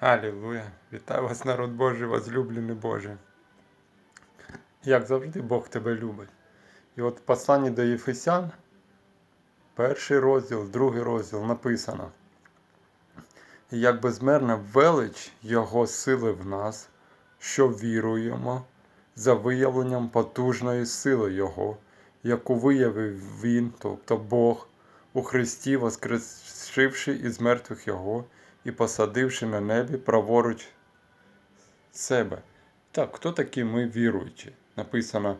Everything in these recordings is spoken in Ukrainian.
Алілуя! Вітаю вас, народ Божий, возлюблений Боже. Як завжди, Бог тебе любить. І от в посланні до Єфесян, перший розділ, другий розділ написано. Як безмерна велич Його сили в нас, що віруємо за виявленням потужної сили Його, яку виявив Він, тобто Бог, у Христі, воскресивши із мертвих Його і посадивши на небі праворуч себе. Так, хто такі ми віруючі? Написано,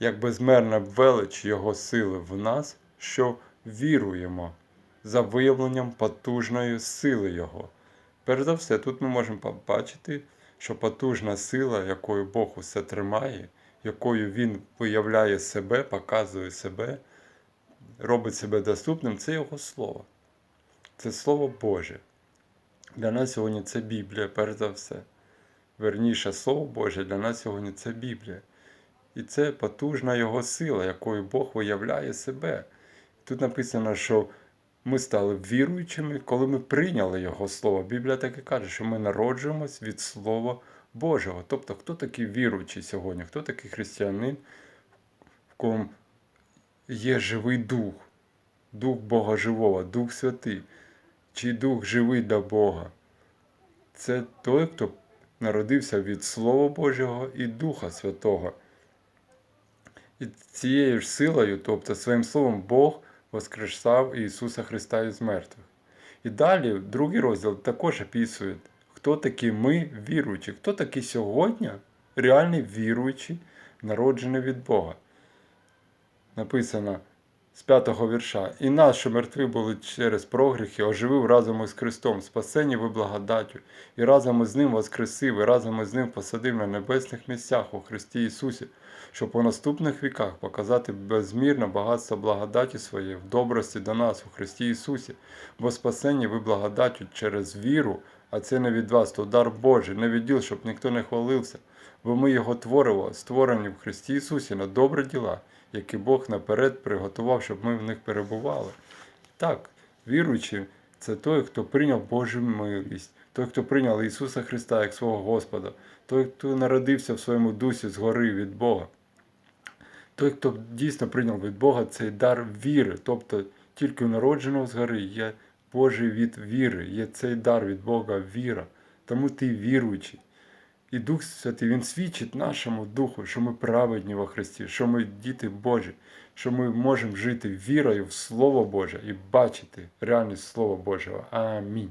як безмерна велич Його сили в нас, що віруємо за виявленням потужної сили Його. Перш за все, тут ми можемо побачити, що потужна сила, якою Бог усе тримає, якою Він виявляє себе, показує себе, робить себе доступним, це Його Слово. Це Слово Боже. Для нас сьогодні це Біблія, перш за все. Верніше, Слово Боже для нас сьогодні це Біблія. І це потужна Його сила, якою Бог виявляє себе. Тут написано, що ми стали віруючими, коли ми прийняли Його Слово. Біблія так і каже, що ми народжуємось від Слова Божого. Тобто, хто такий віруючий сьогодні, хто такий християнин, в кому є живий дух, дух Бога живого, Дух Святий, чий дух живий до Бога. Це той, хто народився від Слова Божого і Духа Святого. І цією ж силою, тобто своїм словом, Бог воскресав Ісуса Христа із мертвих. І далі, другий розділ також описує, хто такі ми віруючі, хто такі сьогодні реальні віруючі, народжені від Бога. Написано з п'ятого вірша. І нас, що мертві були через прогріхи, оживив разом із Христом, спасені ви благодаттю, і разом із Ним воскресив, і разом із Ним посадив на небесних місцях у Христі Ісусі, щоб у наступних віках показати безмірне багатство благодаті своєї в добрості до нас у Христі Ісусі, бо спасені ви благодаттю через віру, а це не від вас, то дар Божий, не відділ, щоб ніхто не хвалився, бо ми Його творимо, створені в Христі Ісусі на добрі діла які Бог наперед приготував, щоб ми в них перебували. Так, віруючи, це той, хто прийняв Божу милість, той, хто прийняв Ісуса Христа як свого Господа, той, хто народився в своєму дусі згори від Бога. Той, хто дійсно прийняв від Бога цей дар віри, тобто тільки народженого згори є Божий від віри, є цей дар від Бога віра. Тому ти віруючий. І Дух Святий Він свідчить нашому духу, що ми праведні во Христі, що ми діти Божі, що ми можемо жити вірою в Слово Боже і бачити реальність Слова Божого. Амінь.